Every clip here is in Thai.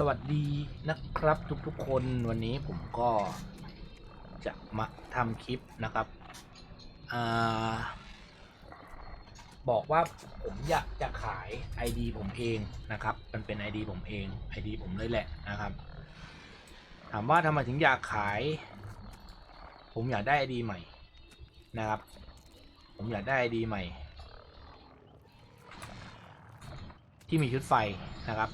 สวัสดีนะครับ ทุกๆคนวันนี้ผมก็จะมาทำคลิปนะครับอบอกว่าผมอยากจะขาย ID ผมเองนะครับ มันเป็น ID ผมเอง ID ผมเลยแหละนะครับ ถามว่าทำไมถึงอยากขาย ผมอยากได้ ID ใหม่นะครับ ผมอยากได้ ID ใหม่ ที่มีชุดไฟนะครับ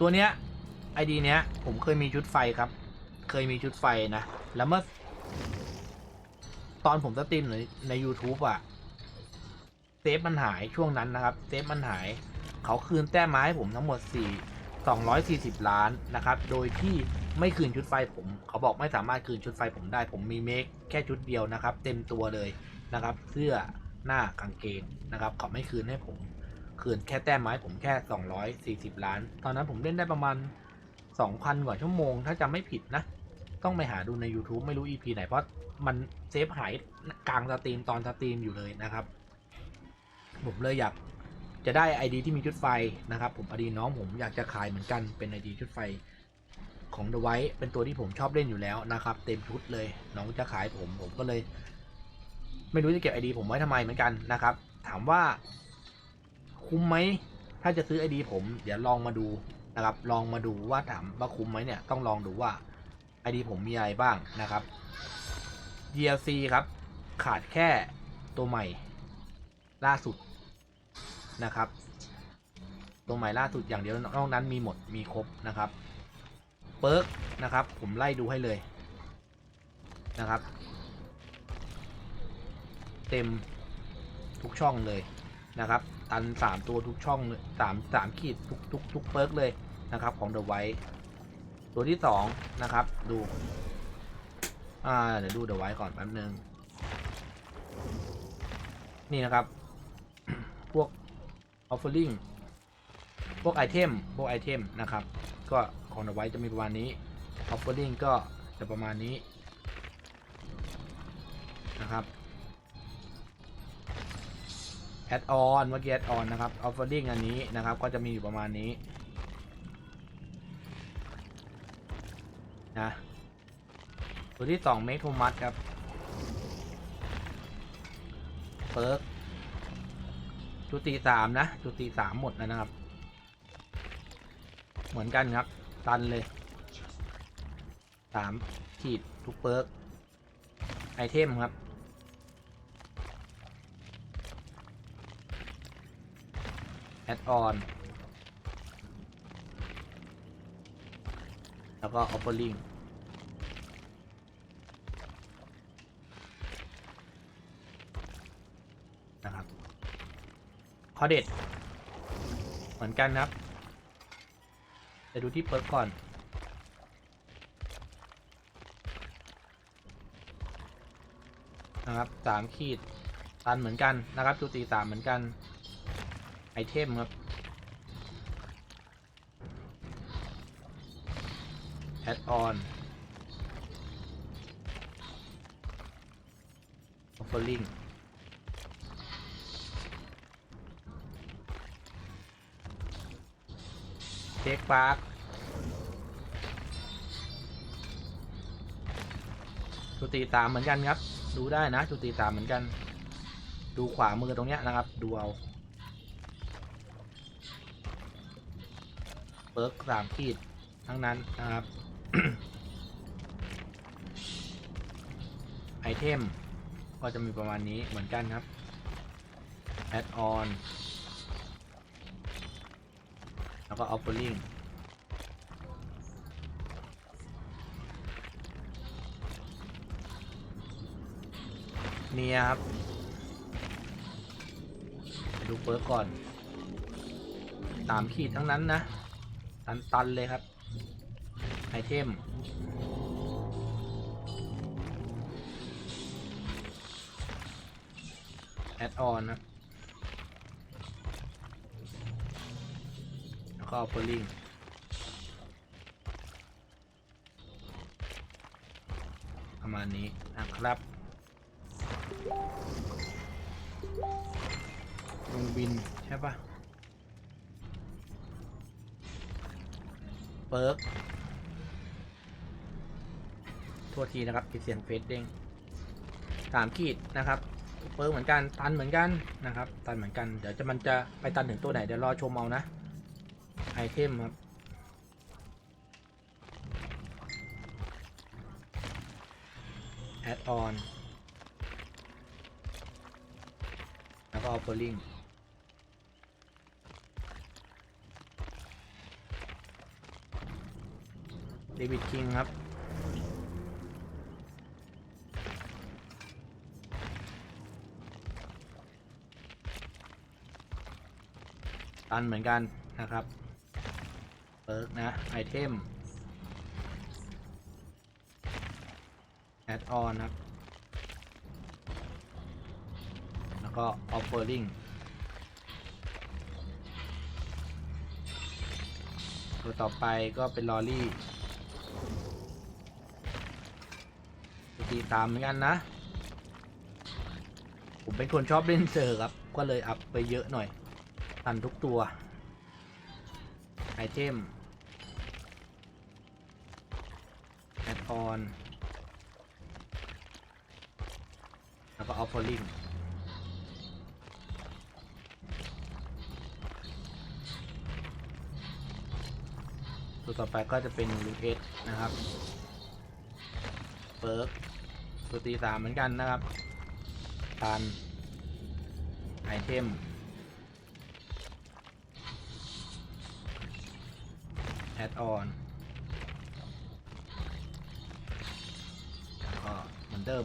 ตัวเนี้ย ไอดีเนี้ย ผมเคยมีชุดไฟครับ เคยมีชุดไฟนะ แล้วเมื่อ ตอนผมสตรีมในใน YouTube อะเซฟมันหายช่วงนั้นนะครับ เซฟมันหาย เขาคืนแต้มไมาให้ผมทั้งหมด 4 240 ล้านนะครับ โดยที่ไม่คืนชุดไฟผม เขาบอกไม่สามารถคืนชุดไฟผมได้ ผมมีเมคแค่ชุดเดียวนะครับ เต็มตัวเลยนะครับ เสื้อหน้ากางเกงนะครับ เขาไม่คืนให้ผม คืนแค่แต้มไม้ผมแค่ 240 ล้าน ตอนนั้นผมเล่นได้ประมาณ 2,000 กว่าชั่วโมง ถ้าจำไม่ผิดนะ ต้องไปหาดูใน YouTube ไม่รู้ EP ไหน เพราะมันเซฟหายกลางสตรีมตอนสตรีมอยู่เลยนะครับ ผมเลยอยากจะได้ ID ที่มีชุดไฟนะครับ ผมอดีน้องผมอยากจะขายเหมือนกันเป็น ID ชุดไฟของ The White เป็นตัวที่ผมชอบเล่นอยู่แล้วนะครับ เต็มชุดเลย น้องจะขายผมผมก็เลย ไม่รู้จะเก็บ ID ผมไว้ทำไมเหมือนกันนะครับ ถามว่าคุ้มไหมถ้าจะซื้อไอดีผมเดี๋ยวลองมาดู นะครับลองมาดูว่าถามว่าคุ้มไหมเนี่ยต้องลองดูว่าไอดีผมมีอะไรบ้างนะครับ DLC ครับขาดแค่ตัวใหม่ล่าสุดนะครับ ตัวใหม่ล่าสุดอย่างเดียวนอกนั้นมีหมดมีครบนะครับเปิร์กนะครับผมไล่ดูให้เลยนะครับ เต็มทุกช่องเลยนะครับ ตันสามตัวทุกช่องสามสามขีดทุกทุกทุกเปิร์กเลย นะครับของเดอะไวตัวที่สองนะครับดูอ่าเดี๋ยวดูเดอะไวก่อนแป๊บนึงนี่นะครับ พวก offering พวกไอเทมพวกไอเทมนะครับ ก็ของเดอะไวจะมีประมาณนี้ offering ก็จะประมาณนี้นะครับแอดออนเมื่อกี้แอดออนนะครับออฟเฟอร์ดิ้งอันนี้นะครับ ก็จะมีอยู่ประมาณนี้ นะตัวที่2 Make to m u ครับเปิร์กจุติสามนะจุติสามหมดแล้วนะครับ เหมือนกันครับ ตันเลยสามขีดทุกเปิร์กไอเทมครับแอดออน แล้วก็ offering นะครับข้อเด็ด เหมือนกันครับไปดูที่เปิร์กก่อนนะครับสามขีดตันเหมือนกันนะครับจุติสามเหมือนกัน ไอเทมครับ แอดออน offering เช็คปาร์คจุติตามเหมือนกันครับ ดูได้นะจุติตามเหมือนกัน ดูขวามือตรงเนี้ยนะครับ ดูเอาเปิร์กสามขีดทั้งนั้นนะครับ ไอเทม ก็จะมีประมาณนี้เหมือนกันครับแอดออนแล้วก็ offering เนียครับดูเปิร์กก่อนสามขีดทั้งนั้นนะ ตันตันๆเลยครับ ไอเทม แอดออนนะแล้วก็ offering ประมาณนี้นะครับลงบิน ใช่ปะเปิร์ก โทษทีนะครับปิดเสียงเฟซเด้งสามขีดนะครับเปิร์เหมือนกันตันเหมือนกันนะครับ ตันเหมือนกันเดี๋ยวจะมันจะไปตันถึงตัวไหนเดี๋ยวรอชมเอานะไอเทมครับแอดออนแล้วก็ offering เดวิดคิงครับ ตันเหมือนกันนะครับเปิร์กนะไอเทมแอดออนครับ แล้วก็ offering ตัวต่อไปก็เป็นลอรี่ตีตามเหมือนกันนะ ผมเป็นคนชอบเล่นเซอร์ครับ ก็เลยอัพไปเยอะหน่อย ทันทุกตัว ไอเทมแอดออนแล้วก็ offering ตัวต่อไปก็จะเป็นลูเอสนะครับ เปิร์กตัวตีสามเหมือนกันนะครับตันไอเทม แอดออนก็เหมือนเดิม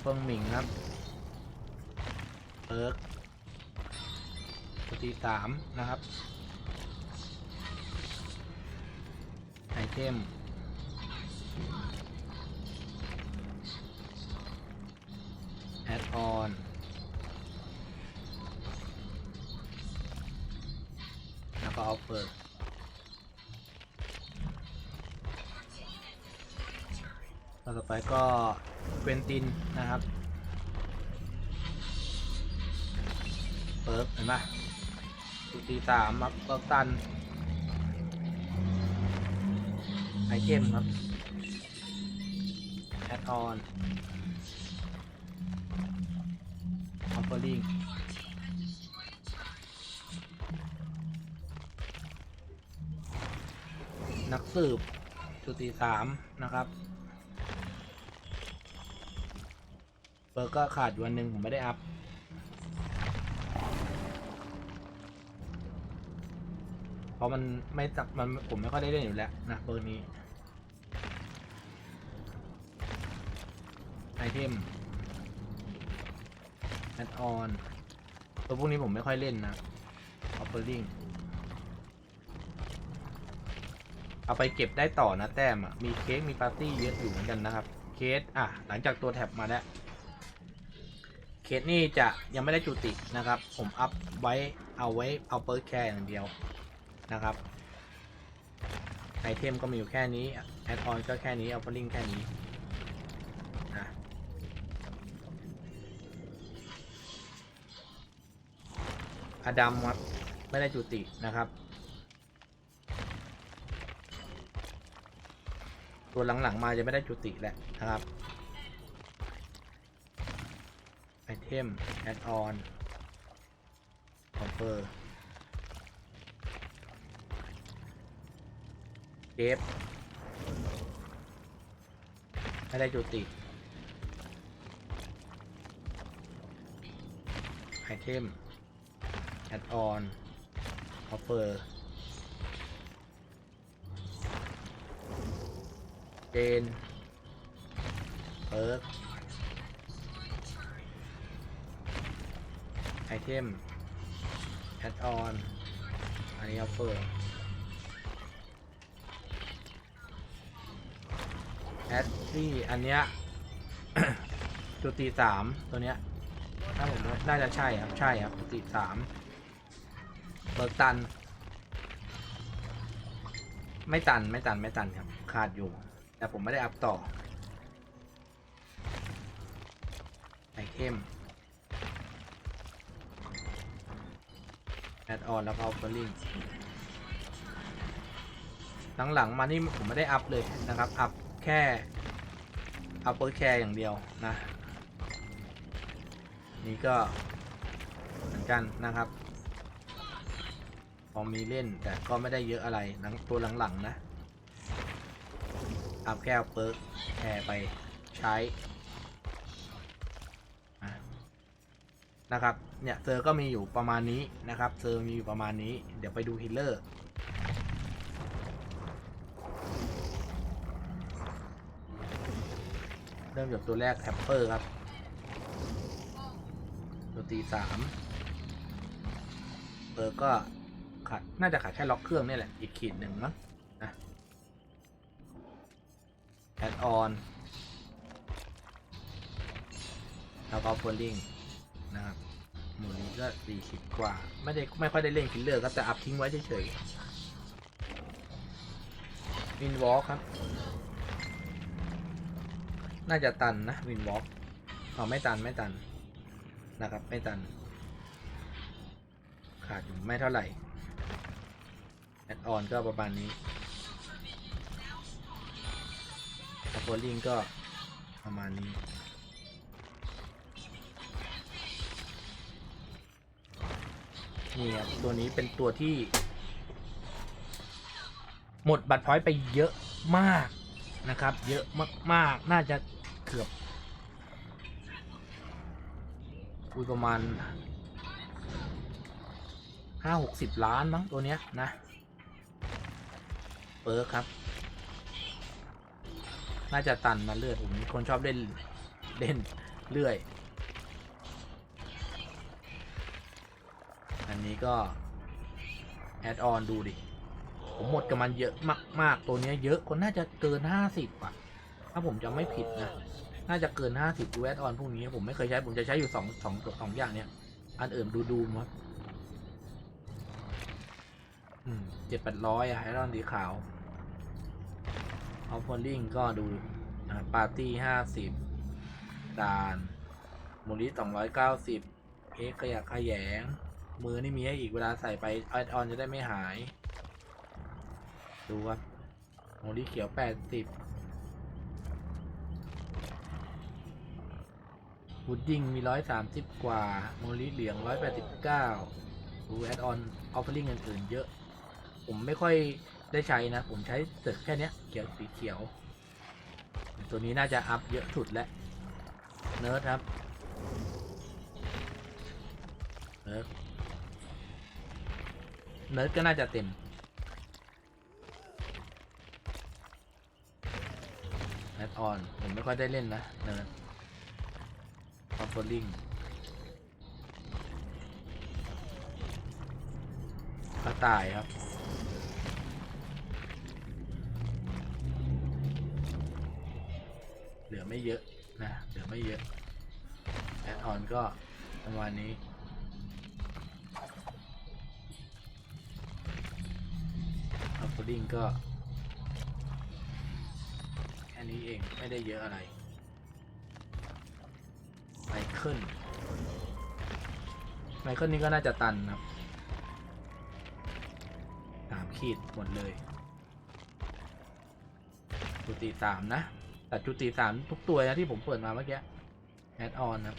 เฟิงหมิงครับเปิร์กสตีสามนะครับ ไอเทม แล้วก็ออฟเฟอร์ต่อไปก็เกวนตินนะครับ เปิร์กเห็นปะสุตีสามครับเปิร์กตัน ไอเทมครับ แอดออนออฟเฟอร์ลิง นักสืบสุตีสามนะครับเปิร์กก็ขาดวันหนึ่งผมไม่ได้อัพเพราะมันไม่จับมันผมไม่ค่อยได้เล่นอยู่แล้วนะเบอร์นี้ไอเทมแอดออนตัวพวกนี้ผมไม่ค่อยเล่นนะ offering เอาไปเก็บได้ต่อนะแต้มอะ มีเค้กมีปาร์ตี้เยอะอยู่เหมือนกันนะครับ เคสอะหลังจากตัวแท็บมาแล้ว เคสนี่จะยังไม่ได้จุตินะครับ ผมอัพไว้เอาไว้เอาเปิร์กแค่อย่างเดียวนะครับ ไอเทมก็มีอยู่แค่นี้ แอดออนก็แค่นี้ เอาฟลิงแค่นี้นะอดัมครับไม่ได้จุตินะครับ ตัวหลังๆมาจะไม่ได้จุติแหละนะครับไอเทมแอดออนคอมเฟอร์เดฟไม่ได้จุติไอเทมแอดออนออฟเฟอร์ เจนเปิร์กไอเทมแอดออนอันนี้ออฟเฟอร์แอดซี่อันเนี้ยจุติสามตัวเนี้ยถ้าผมน่าจะใช่ครับ ใช่ครับจุติสามเบิร์กตัน ไม่ตันไม่ตันไม่ตันครับ ขาดอยู่ แต่ผมไม่ได้อัพต่อ ไอเทมแอดออนแล้วก็อเฟอร์ลิงหลังๆมานี่ผมไม่ได้อัพเลยนะครับ อัพแค่อัพเปอร์แคร์อย่างเดียวนะ นี่ก็เหมือนกันนะครับ พอมีเล่นแต่ก็ไม่ได้เยอะอะไรหลังตัวหลังๆนะ เอัพแค่เอาเปิร์กแคร์ไปใช้นะครับ เนี่ยเซอร์ก็มีอยู่ประมาณนี้นะครับ เซอร์มีอยู่ประมาณนี้ เดี๋ยวไปดูฮิลเลอร์ เริ่มจากตัวแรกแทปเปอร์ครับ ตัวตีสามเบอร์ก็ขาดน่าจะขาดแค่ล็อกเครื่องนี่แหละ อีกขีดหนึ่งมั้ง ออน แล้วก็เฟอร์ลิงนะครับ หมูนี้ก็สี่สิบกว่า ไม่ได้ไม่ค่อยได้เล่นคิลเลอร์ครับแต่อัพทิ้งไว้เฉยๆวินวอล์ครับ น่าจะตันนะวินวอล์กเอาไม่ตันไม่ตันนะครับ ไม่ตัน ขาดอยู่ไม่เท่าไหร่แอดออนก็ประมาณนี้ โพลิงก็ประมาณนี้นี่ครับตัวนี้เป็นตัวที่ หมดบัตรพอยต์ไปเยอะมากนะครับ เยอะมากๆ น่าจะเกือบอุยประมาณห้าหกสิบล้านมั้งตัวเนี้ยนะ เปิร์ครับ น่าจะตันมาเลือดผมคนชอบเล่นเล่นเลื่อย อันนี้ก็ แอดออนดูดิ ผมหมดกับมันเยอะมาก ๆ ตัวเนี้ยเยอะคนน่าจะเกินห้าสิบอะ ถ้าผมจำไม่ผิดนะ น่าจะเกินห้าสิบดูแอดออนพวกนี้ผมไม่เคยใช้ ผมจะใช้อยู่สองสองสองอย่างเนี้ย อันอื่นดูดูมั้งเจ็ดแปดร้อยอะไอรอนสีขาว เอาพอลลิงก็ดูปาร์ตี้ห้าสิบดานมูลิสองร้อยเก้าสิบเอ็กขยะขยง มือนี่มีให้อีกเวลาใส่ไปไอออนจะได้ไม่หาย ดูครับโมลิเขียวแปดสิบวูดดิ้งมีร้อยสามสิบกว่าโมลิเหลืองร้อยแปดสิบเก้าดูแอดออนออฟเฟอร์ลิงอื่นๆเยอะ ผมไม่ค่อย ได้ใช้นะ ผมใช้เสร็จแค่นี้เขียวสีเขียว ตัวนี้น่าจะอัพเยอะสุดแล้วเนิร์ดครับเนิร์ดเนิร์ดก็น่าจะเต็มแอดออน ผมไม่ค่อยได้เล่นนะเนิร์ดออฟเฟอร์ลิงกระต่ายครับ อไม่เยอะนะ เหลือไม่เยอะแอดออนก็ประมาณนี้ อัพโหลดิ้งก็ แค่นี้เองไม่ได้เยอะอะไรไมเคิลไมเคิลนี่ก็น่าจะตันครับสามขีดหมดเลยจุติสามนะ แต่จุติสามทุกตัวนะที่ผมเปิดมาเมื่อกี้แอดออนครับ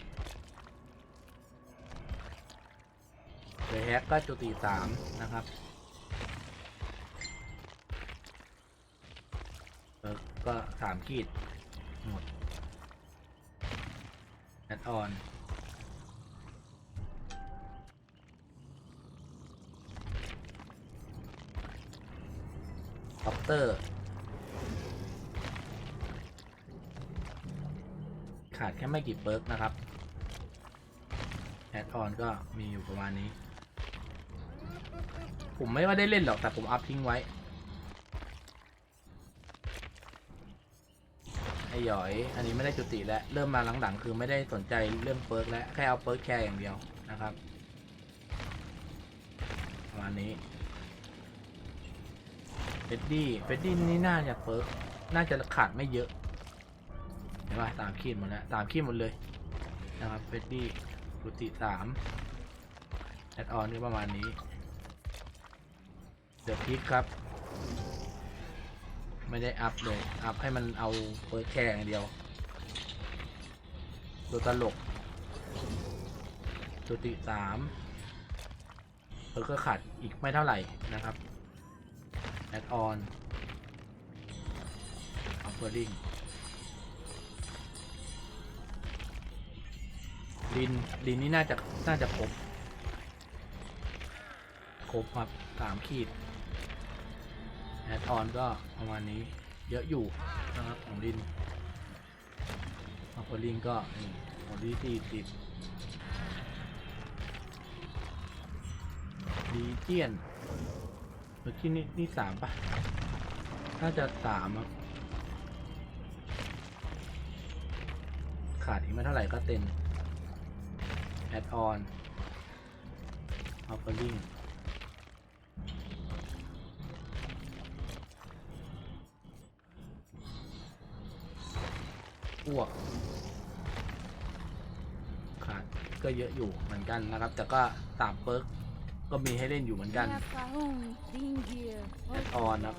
เดยแฮกก็จุติสามนะครับเออก็สามขีดหมดแอดออนคอปเตอร์ ขาดแค่ไม่กี่เปิร์กนะครับ แอดออนก็มีอยู่ประมาณนี้ ผมไม่ว่าได้เล่นหรอกแต่ผมอัพทิ้งไว้ ไอหยอย อันนี้ไม่ได้จุติแล้ว เริ่มมาหลังๆ คือไม่ได้สนใจเรื่องเปิร์กแล้ว แค่เอาเปิร์กแคร์อย่างเดียวนะครับ ประมาณนี้เฟดดี้เฟดดี้นี่น่าจะเปิร์กน่าจะขาดไม่เยอะ ห็นป่ะสามขีดหมดแล้วสามขีดหมดเลยนะครับเฟดดี้จุติสามแอดออนก็ประมาณนี้เดี๋ยวพิกครับ ไม่ได้อัพเลย อัพให้มันเอาเปิดแค่อย่างเดียว ตัวตลกจุติสามเออก็ขาดอีกไม่เท่าไหร่นะครับแอดออนอัพเปอร์ลิง ลินลินนี่น่าจะน่าจะครบครบครับสามขีดแอดออนก็ประมาณนี้เยอะอยู่นะครับของลินอัพอลิงก็นี่ของดีสี่สิบดีเจียนเมื่อกี้นี่นี่สามปะน่าจะสามครับขาดอีกไม่เท่าไหร่ก็เต็ม แอดออนอัพเปอร์ลิงอ้วกขาดก็เยอะอยู่เหมือนกันนะครับ แต่ก็ตามเปิร์กก็มีให้เล่นอยู่เหมือนกัน Add on ครับ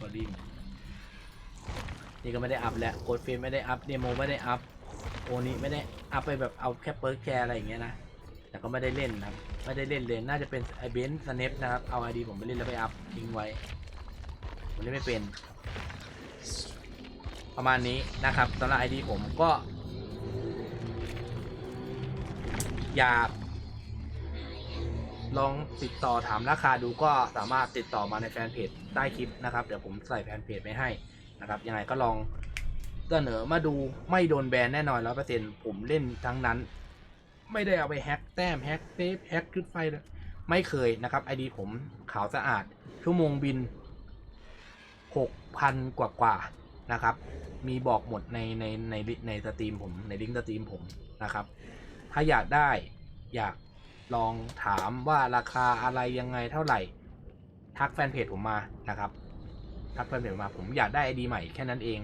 ก็ริม นี่ก็ไม่ได้อัพแหละโคดเฟรมไม่ได้อัพเดโมไม่ได้อัพโอนี้ไม่ได้อัพไปแบบเอาแค่เปิร์กแชร์อะไรอย่างเงี้ยนะแต่ก็ไม่ได้เล่นนะไม่ได้เล่นเลยน่าจะเป็นไอเบนสเนปนะครับเอาไอดีผมไปเล่นแล้วไปอัพทิ้งไว้ผมเล่นไม่เป็น ประมาณนี้นะครับสำหรับไอดีผมก็ อยากลองติดต่อถามราคาดูก็สามารถติดต่อมาในแฟนเพจใต้คลิปนะครับ เดี๋ยวผมใส่แฟนเพจไว้ให้ นะครับยังไงก็ลองเสนอมาดูไม่โดนแบนแน่นอนร้อยเปอร์เซ็นผมเล่นทั้งนั้น ไม่ได้เอาไปแฮกแต้มแฮกเซฟแฮกชุดไฟเลยไม่เคยนะครับไอดีผมขาวสะอาด ชั่วโมงบินหกพันกว่ากว่าๆนะครับ มีบอกหมดในในในในสตรีมผมในลิงก์สตรีมผมนะครับ ถ้าอยากได้อยากลองถามว่าราคาอะไรยังไงเท่าไหร่ ทักแฟนเพจผมมานะครับ ทักแฟนเพจผมมา ผมอยากได้ไอดีใหม่แค่นั้นเอง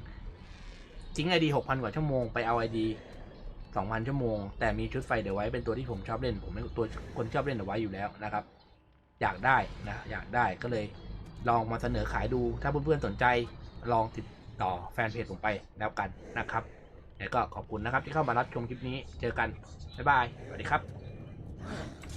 จริงไอดีหกพันกว่าชั่วโมงไปเอาไอดีสองพันชั่วโมง แต่มีชุดไฟเดี๋ยวไว้เป็นตัวที่ผมชอบเล่น ผมเป็นตัวคนชอบเล่นเดี๋ยวไว้อยู่แล้วนะครับ อยากได้นะอยากได้ก็เลยลองมาเสนอขายดู ถ้าเพื่อนๆสนใจลองติดต่อแฟนเพจผมไปแล้วกันนะครับแล้วก็ขอบคุณนะครับที่เข้ามารับชมคลิปนี้ เจอกัน บ๊ายบาย สวัสดีครับ